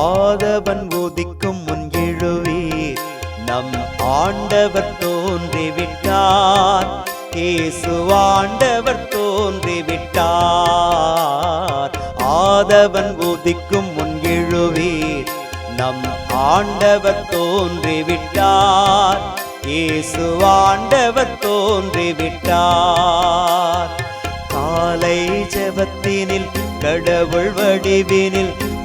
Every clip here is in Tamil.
ஆதவன் உதிக்கும் முன் எழுவீர். நம் ஆண்டவர் தோன்றிவிட்டார். இயேசு ஆண்டவர் தோன்றிவிட்டார். ஆதவன் உதிக்கும் முன் எழுவீர். நம் ஆண்டவர் தோன்றிவிட்டார். இயேசு ஆண்டவர் தோன்றிவிட்டார். காலை ஜபத்தினில் கடவுள் வடிவினில்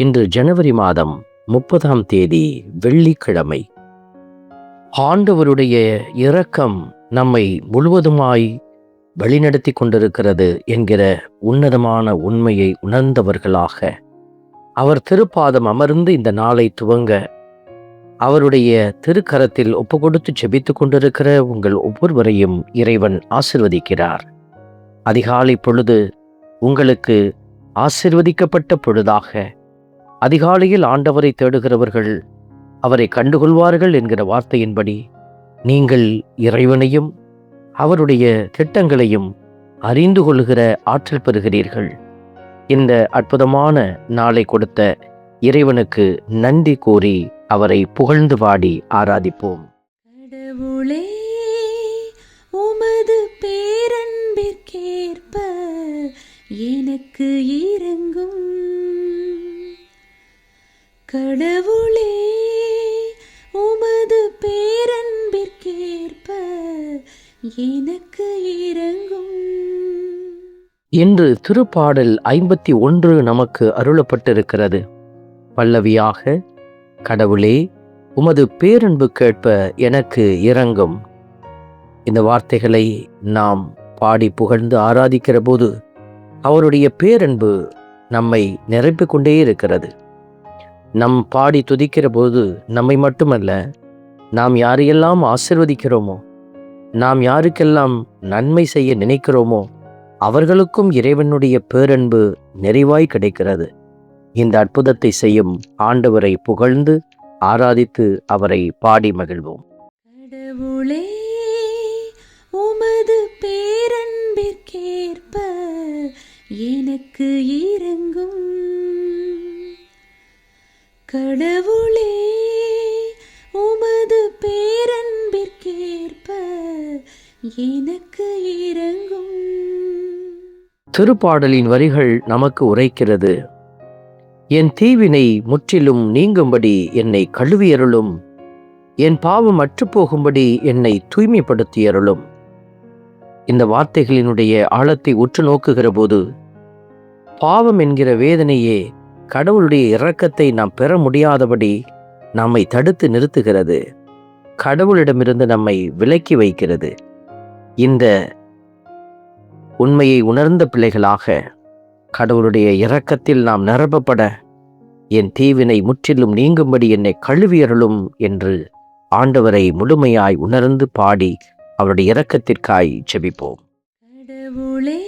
இன்று ஜனவரி மாதம் முப்பதாம் தேதி வெள்ளிக்கிழமை. ஆண்டவருடைய இரக்கம் நம்மை முழுவதுமாய் வழிநடத்தி கொண்டிருக்கிறது என்கிற உன்னதமான உண்மையை உணர்ந்தவர்களாக. அவர் திருப்பாதம் அமர்ந்து இந்த நாளை துவங்க அவருடைய திருக்கரத்தில் ஒப்பு கொடுத்து செபித்து கொண்டிருக்கிற உங்கள் ஒவ்வொருவரையும் இறைவன் ஆசிர்வதிக்கிறார். அதிகாலை பொழுது உங்களுக்கு ஆசிர்வதிக்கப்பட்ட பொழுதாக அதிகாலையில் ஆண்டவரை தேடுகிறவர்கள் அவரை கண்டுகொள்வார்கள் என்கிற வார்த்தையின்படி நீங்கள் இறைவனையும் அவருடைய திட்டங்களையும் அறிந்து கொள்கிற ஆற்றல் பெறுகிறீர்கள். இந்த அற்புதமான நாளை கொடுத்த இறைவனுக்கு நன்றி கூறி அவரை புகழ்ந்து பாடி ஆராதிப்போம். கடவுளே உமது பேரன்பிற்கேற்ப எனக்கு இறங்கும். கடவுளே உமது பேரன்பிற்கேற்ப எனக்கு இறங்கும் இன்று திருப்பாடல் ஐம்பத்தி ஒன்று நமக்கு அருளப்பட்டிருக்கிறது. பல்லவியாக கடவுளே உமது பேரன்பு கேட்ப எனக்கு இறங்கும் இந்த வார்த்தைகளை நாம் பாடி புகழ்ந்து ஆராதிக்கிற போது அவருடைய பேரன்பு நம்மை நிரப்பிக்கொண்டே இருக்கிறது. நம் பாடி துதிக்கிற போது நம்மை மட்டுமல்ல நாம் யாரையெல்லாம் ஆசிர்வதிக்கிறோமோ நாம் யாருக்கெல்லாம் நன்மை செய்ய நினைக்கிறோமோ அவர்களுக்கும் இறைவனுடைய பேரன்பு நிறைவாய் கிடைக்கிறது. இந்த அற்புதத்தை செய்யும் ஆண்டவரை புகழ்ந்து ஆராதித்து அவரை பாடி மகிழ்வோம். கடவுளே உமது பேரன்பிற்கேற்ப எனக்கு இறங்கும். கடவுளே உமது பேரன்பிற்கேற்ப எனக்கு இறங்கும் திருப்பாடலின் வரிகள் நமக்கு உரைக்கிறது. என் தீவினை முற்றிலும் நீங்கும்படி என்னை கழுவியருளும். என் பாவம் அற்றுப்போகும்படி என்னை தூய்மைப்படுத்தியருளும். இந்த வார்த்தைகளினுடைய ஆழத்தை உற்று நோக்குகிற போது பாவம் என்கிற வேதனையே கடவுளுடைய இரக்கத்தை நாம் பெற முடியாதபடி நம்மை தடுத்து நிறுத்துகிறது. கடவுளிடமிருந்து நம்மை விலக்கி வைக்கிறது. இந்த உண்மையை உணர்ந்த பிள்ளைகளாக கடவுளுடைய இரக்கத்தில் நாம் நிரப்பப்பட என் தீவினை முற்றிலும் நீங்கும்படி என்னை கழுவியருளும் என்று ஆண்டவரை முழுமையாய் உணர்ந்து பாடி அவருடைய இரக்கத்திற்காய் செபிப்போம் கடவுளே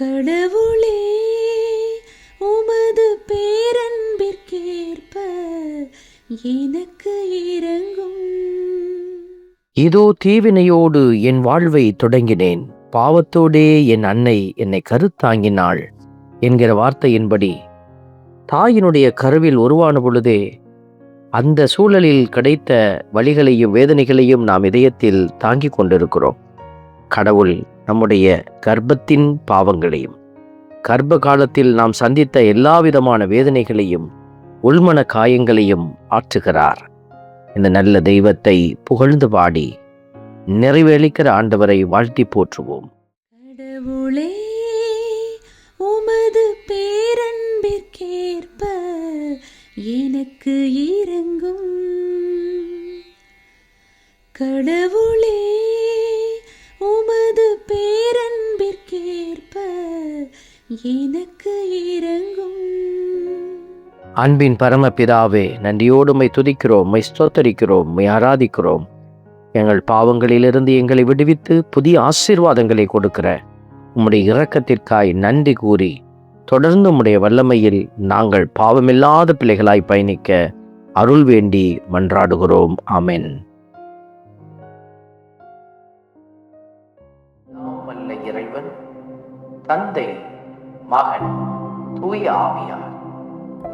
கடவுளே உமது பேரன்பிற்கேற்ப எனக்கு இறங்கும். இதோ தீவினையோடு என் வாழ்வை தொடங்கினேன். பாவத்தோடே என் அன்னை என்னை கருத்தாங்கினாள் என்கிற வார்த்தையின்படி தாயினுடைய கருவில் உருவான பொழுதே அந்த சூழலில் கிடைத்த வழிகளையும் வேதனைகளையும் நாம் இதயத்தில் தாங்கிக் கொண்டிருக்கிறோம். கடவுள் நம்முடைய கர்ப்பத்தின் பாவங்களையும் கர்ப்ப காலத்தில் நாம் சந்தித்த எல்லாவிதமான வேதனைகளையும் உள்மன காயங்களையும் ஆற்றுகிறார். இந்த நல்ல தெய்வத்தை புகழ்ந்து பாடி நிறைவேளிக்கிற ஆண்டவரை வாழ்த்தி போற்றுவோம். கடவுளே உமது பேரன்பிற்கேற்ப எனக்கு இறங்கும் கடவுளே அன்பின் பரமபிதாவே நன்றியோடு உம்மை துதிக்கிறோம் உம்மை ஸ்தோத்தரிக்கிறோம் உம்மை ஆராதிக்கிறோம். எங்கள் பாவங்களிலிருந்து எங்களை விடுவித்து புதிய ஆசீர்வாதங்களை கொடுக்கிற உம்முடைய இரக்கத்திற்காய் நன்றி கூறி தொடர்ந்து உம்முடைய வல்லமையில் நாங்கள் பாவமில்லாத பிள்ளைகளாய் பயணிக்க அருள் வேண்டி மன்றாடுகிறோம். ஆமென். இறைவன் தந்தை மகன் தூய ஆவியார்.